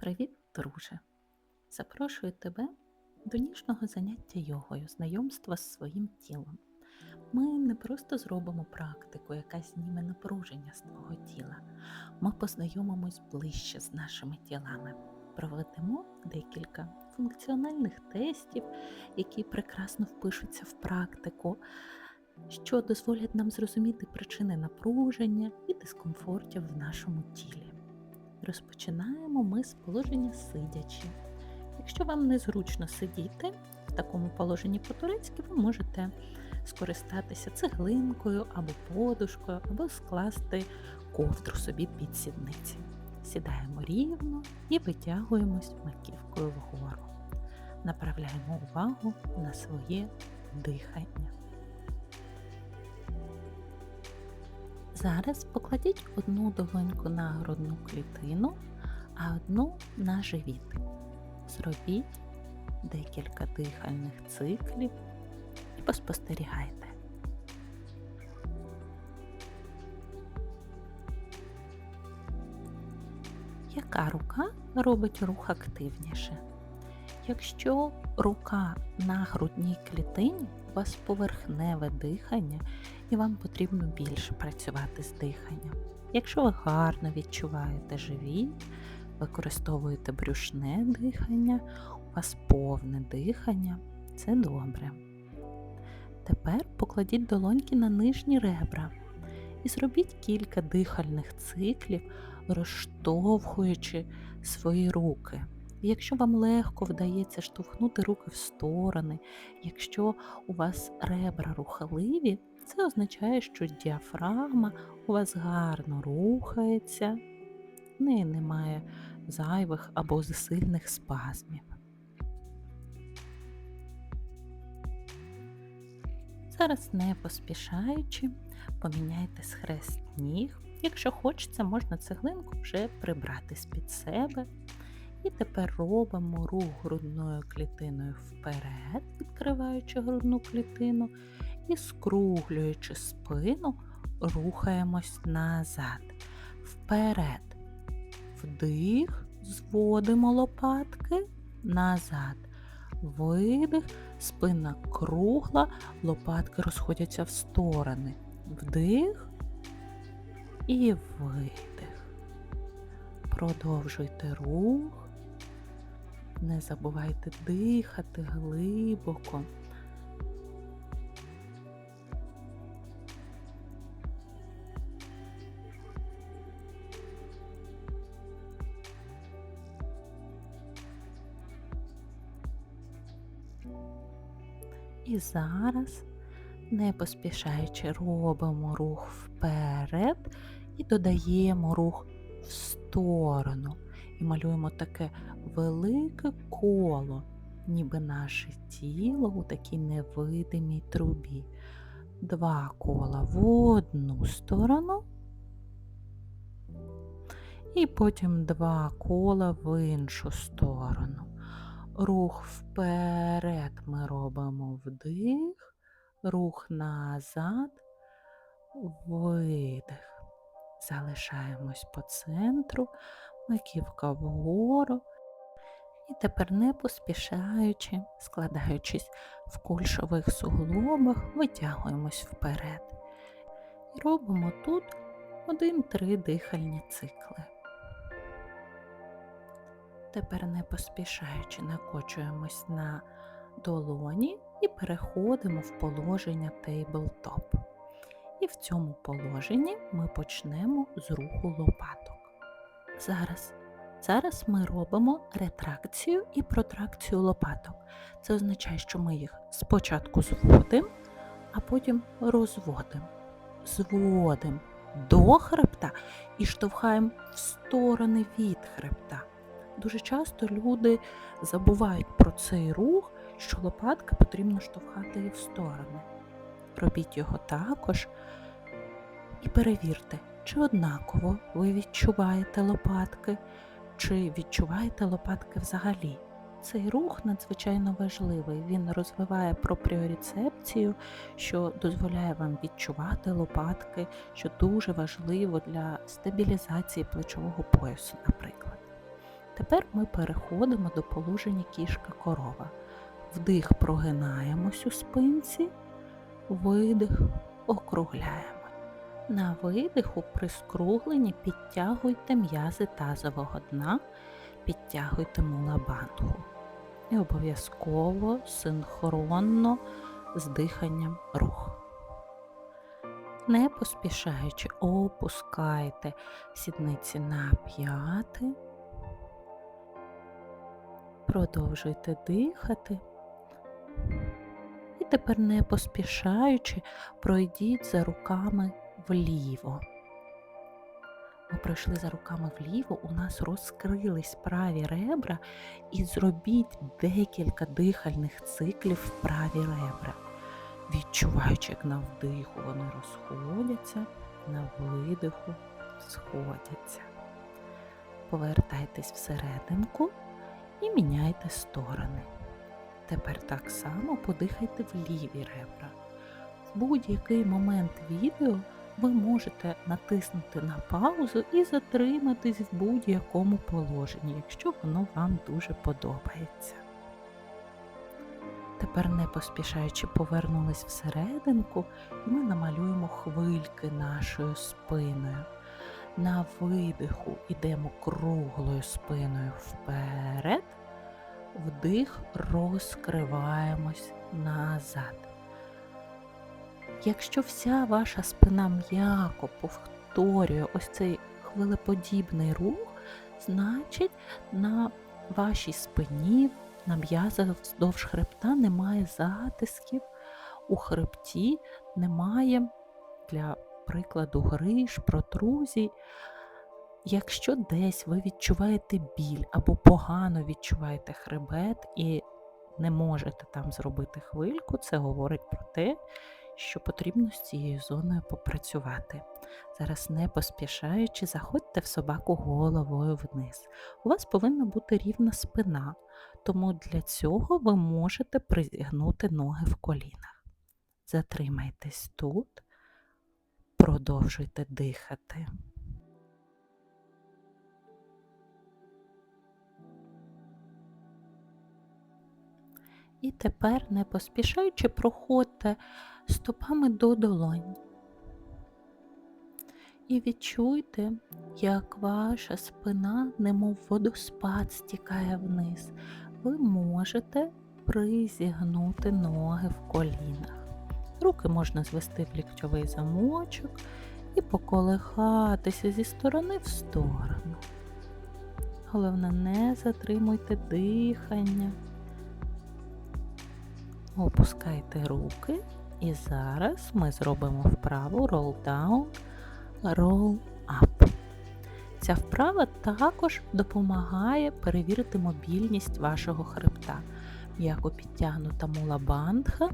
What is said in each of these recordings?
Привіт, друже! Запрошую тебе до ніжного заняття йогою, знайомства з своїм тілом. Ми не просто зробимо практику, яка зніме напруження з твого тіла. Ми познайомимось ближче з нашими тілами, проведемо декілька функціональних тестів, які прекрасно впишуться в практику, що дозволять нам зрозуміти причини напруження і дискомфортів в нашому тілі. Розпочинаємо ми з положення сидячи. Якщо вам незручно сидіти в такому положенні по-турецьки, ви можете скористатися цеглинкою або подушкою, або скласти ковдру собі під сідниці. Сідаємо рівно і витягуємось маківкою вгору. Направляємо увагу на своє дихання. Зараз покладіть одну долоньку на грудну клітину, а одну на живіт. Зробіть декілька дихальних циклів і поспостерігайте. Яка рука робить рух активніше? Якщо рука на грудній клітині, у вас поверхневе дихання і вам потрібно більше працювати з диханням. Якщо ви гарно відчуваєте живіт, використовуєте брюшне дихання, у вас повне дихання, це добре. Тепер покладіть долоньки на нижні ребра і зробіть кілька дихальних циклів, розштовхуючи свої руки. Якщо вам легко вдається штовхнути руки в сторони, якщо у вас ребра рухливі, це означає, що діафрагма у вас гарно рухається, в неї немає зайвих або засильних спазмів. Зараз не поспішаючи, поміняйте схрест ніг. Якщо хочеться, можна цеглинку вже прибрати з-під себе. І тепер робимо рух грудною клітиною вперед, відкриваючи грудну клітину, і скруглюючи спину, рухаємось назад. Вперед. Вдих, зводимо лопатки назад. Видих, спина кругла, лопатки розходяться в сторони. Вдих і видих. Продовжуйте рух. Не забувайте дихати глибоко. І зараз, не поспішаючи, робимо рух вперед і додаємо рух в сторону. І малюємо таке велике коло, ніби наше тіло у такій невидимій трубі. Два кола в одну сторону. І потім два кола в іншу сторону. Рух вперед ми робимо вдих, рух назад, видих. Залишаємось по центру, маківка вгору. І тепер не поспішаючи, складаючись в кульшових суглобах, витягуємось вперед. І робимо тут один-три дихальні цикли. Тепер не поспішаючи накочуємось на долоні і переходимо в положення тейблтоп. І в цьому положенні ми почнемо з руху лопаток. Зараз Зараз ми робимо ретракцію і протракцію лопаток. Це означає, що ми їх спочатку зводимо, а потім розводимо. Зводимо до хребта і штовхаємо в сторони від хребта. Дуже часто люди забувають про цей рух, що лопатки потрібно штовхати в сторони. Робіть його також і перевірте, чи однаково ви відчуваєте лопатки, чи відчуваєте лопатки взагалі. Цей рух надзвичайно важливий. Він розвиває пропріорецепцію, що дозволяє вам відчувати лопатки, що дуже важливо для стабілізації плечового поясу, наприклад. Тепер ми переходимо до положення кішка корова. Вдих прогинаємось у спинці, видих округляємо. На видиху при скругленні підтягуйте м'язи тазового дна, підтягуйте мулабандху. І обов'язково синхронно з диханням рух. Не поспішаючи, опускайте сідниці на п'яти. Продовжуйте дихати. І тепер не поспішаючи, пройдіть за руками вліво. Ми пройшли за руками вліво, у нас розкрились праві ребра, і зробіть декілька дихальних циклів в праві ребра, відчуваючи, як на вдиху вони розходяться, на видиху сходяться. Повертайтесь всерединку і міняйте сторони. Тепер так само подихайте в ліві ребра. В будь-який момент відео ви можете натиснути на паузу і затриматись в будь-якому положенні, якщо воно вам дуже подобається. Тепер, не поспішаючи, повернулись всерединку, і ми намалюємо хвильки нашою спиною. На видиху йдемо круглою спиною вперед, вдих розкриваємось назад. Якщо вся ваша спина м'яко повторює ось цей хвилеподібний рух, значить на вашій спині, на м'язах вздовж хребта немає затисків, у хребті немає для прикладу гриж, протрузій. Якщо десь ви відчуваєте біль або погано відчуваєте хребет і не можете там зробити хвильку, це говорить про те, що потрібно з цією зоною попрацювати. Зараз, не поспішаючи, заходьте в собаку головою вниз. У вас повинна бути рівна спина, тому для цього ви можете призігнути ноги в колінах. Затримайтесь тут, продовжуйте дихати. І тепер, не поспішаючи, проходьте стопами до долонь. І відчуйте, як ваша спина, немов водоспад, стікає вниз. Ви можете призігнути ноги в колінах. Руки можна звести в ліктьовий замочок і поколихатися зі сторони в сторону. Головне, не затримуйте дихання. Опускайте руки і зараз ми зробимо вправу roll down, roll up. Ця вправа також допомагає перевірити мобільність вашого хребта. М'яко підтягнута мула бандха,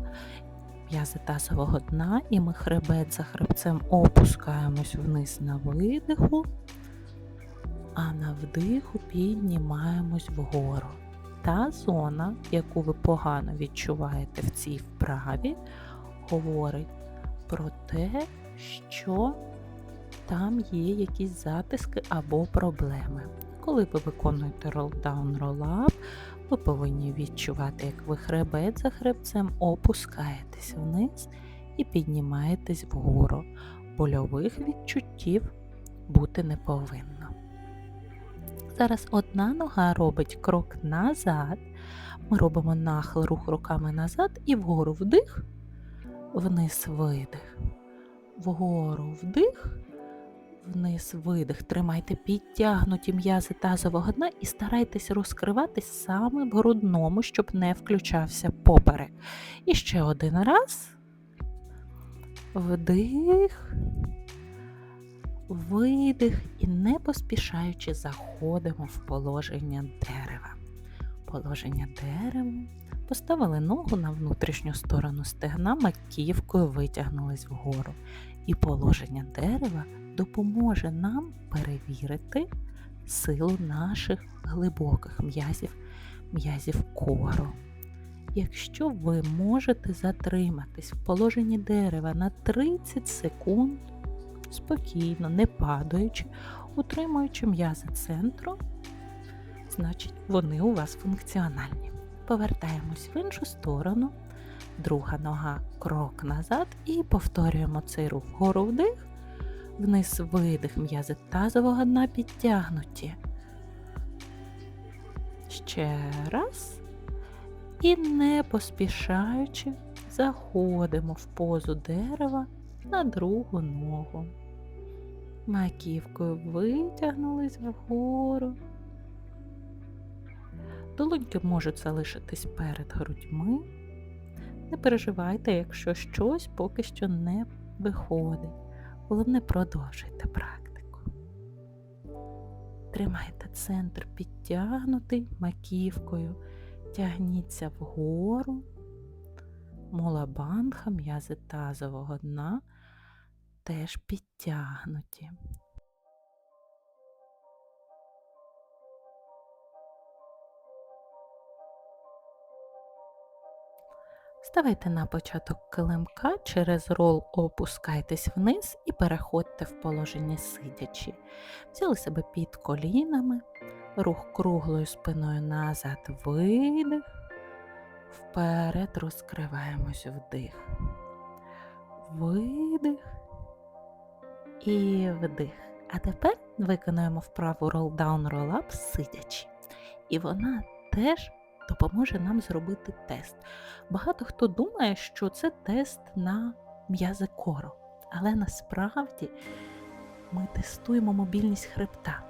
м'язи тазового дна, і ми хребет за хребцем опускаємось вниз на видиху, а на вдиху піднімаємось вгору. Та зона, яку ви погано відчуваєте в цій вправі, говорить про те, що там є якісь затиски або проблеми. Коли ви виконуєте roll-down, roll-up, ви повинні відчувати, як ви хребет за хребцем опускаєтесь вниз і піднімаєтесь вгору. Больових відчуттів бути не повинно. Зараз одна нога робить крок назад. Ми робимо нахил рух руками назад і вгору вдих, вниз видих, вгору вдих, вниз видих. Тримайте підтягнуті м'язи тазового дна і старайтесь розкриватись саме в грудному, щоб не включався поперек. І ще один раз. Вдих, видих і не поспішаючи заходимо в положення дерева. Положення дерева. Поставили ногу на внутрішню сторону стегна, маківкою витягнулись вгору. І положення дерева допоможе нам перевірити силу наших глибоких м'язів, м'язів кору. Якщо ви можете затриматись в положенні дерева на 30 секунд, спокійно, не падаючи, утримуючи м'язи центру, значить вони у вас функціональні. Повертаємось в іншу сторону, друга нога крок назад і повторюємо цей рух вгору вдих, вниз видих, м'язи тазового дна підтягнуті. Ще раз. І не поспішаючи заходимо в позу дерева на другу ногу. Маківкою витягнулись вгору. Долоньки можуть залишитись перед грудьми. Не переживайте, якщо щось поки що не виходить. Головне продовжуйте практику. Тримайте центр підтягнутий маківкою, тягніться вгору, мулабандха, м'язи тазового дна теж підтягнуті. Ставайте на початок килимка, через рол опускайтесь вниз і переходьте в положення сидячи. Взяли себе під колінами, рух круглою спиною назад, видих, вперед розкриваємось вдих, видих і вдих. А тепер виконуємо вправу roll-down, roll-up сидячи. І вона теж допоможе нам зробити тест. Багато хто думає, що це тест на м'язи кору, але насправді ми тестуємо мобільність хребта.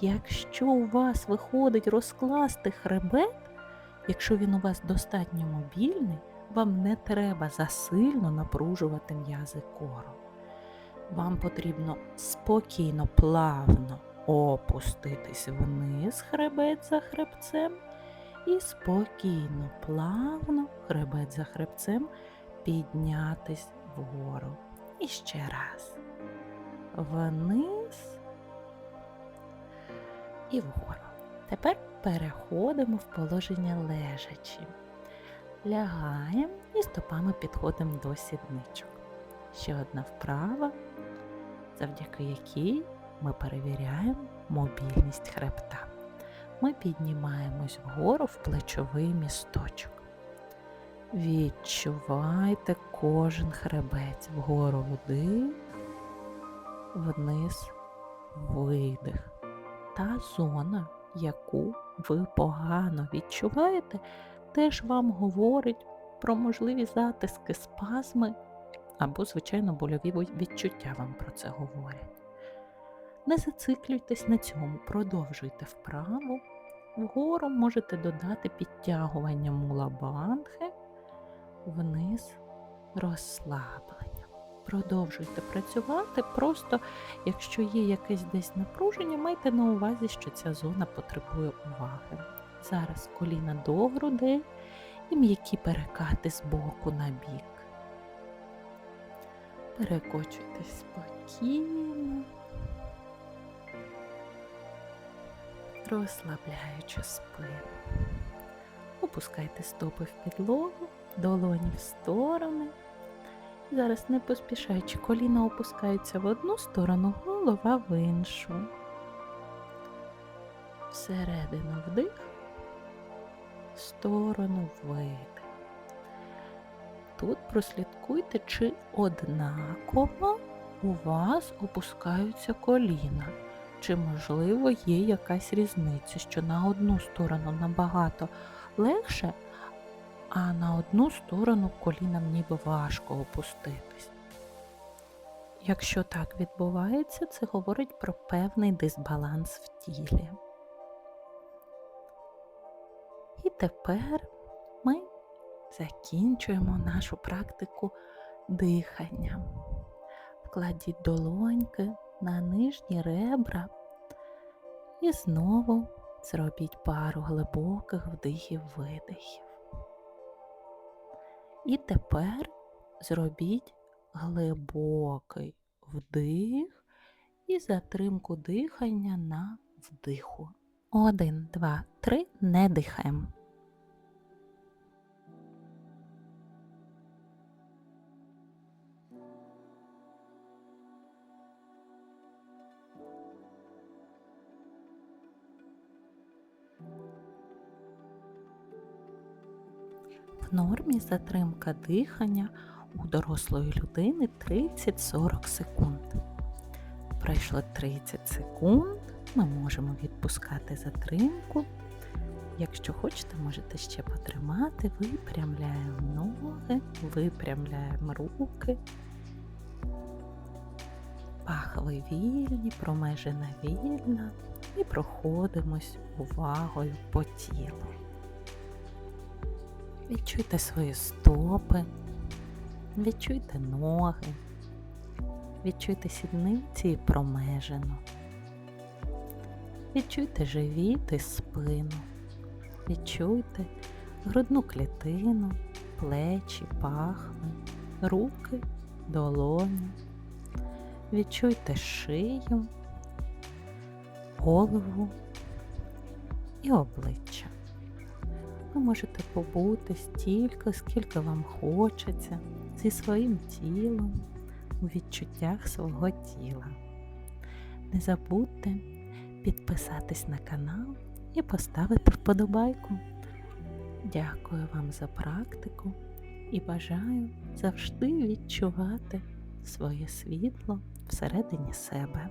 Якщо у вас виходить розкласти хребет, якщо він у вас достатньо мобільний, вам не треба засильно напружувати м'язи кору. Вам потрібно спокійно, плавно опуститись вниз хребет за хребцем і спокійно, плавно, хребет за хребцем піднятись вгору. І ще раз. Вниз і вгору. Тепер переходимо в положення лежачі. Лягаємо і стопами підходимо до сідничок. Ще одна вправа, завдяки якій ми перевіряємо мобільність хребта ми піднімаємось вгору в плечовий місточок. Відчувайте кожен хребець вгору вдих, вниз видих. Та зона, яку ви погано відчуваєте, теж вам говорить про можливі затиски, спазми або, звичайно, больові відчуття вам про це говорять. Не зациклюйтесь на цьому, продовжуйте вправу. Вгору можете додати підтягування мулабанхи, вниз розслаблення. Продовжуйте працювати, просто якщо є якесь десь напруження, майте на увазі, що ця зона потребує уваги. Зараз коліна до грудей і м'які перекати з боку на бік. Перекочуйтесь спокійно. Розслабляючи спину. Опускайте стопи в підлогу, долоні в сторони. Зараз, не поспішаючи, коліна опускаються в одну сторону, голова в іншу. Всередину вдих, в сторону видих. Тут прослідкуйте, чи однаково у вас опускаються коліна. Чи, можливо, є якась різниця, що на одну сторону набагато легше, а на одну сторону колінам ніби важко опуститись. Якщо так відбувається, це говорить про певний дисбаланс в тілі. І тепер ми закінчуємо нашу практику дихання. Вкладіть долоньки на нижні ребра і знову зробіть пару глибоких вдихів-видихів. І тепер зробіть глибокий вдих і затримку дихання на вдиху. Один, два, три, не дихаємо. В нормі затримка дихання у дорослої людини 30-40 секунд. Пройшло 30 секунд, ми можемо відпускати затримку. Якщо хочете, можете ще потримати, випрямляємо ноги, випрямляємо руки. Пахви вільні, промежина вільна і проходимось увагою по тілу. Відчуйте свої стопи, відчуйте ноги, відчуйте сідниці і промежину. Відчуйте живіт і спину. Відчуйте грудну клітину, плечі, пахви, руки, долоні. Відчуйте шию, голову і обличчя. Ви можете побути стільки, скільки вам хочеться, зі своїм тілом, у відчуттях свого тіла. Не забудьте підписатись на канал і поставити вподобайку. Дякую вам за практику і бажаю завжди відчувати своє світло всередині себе.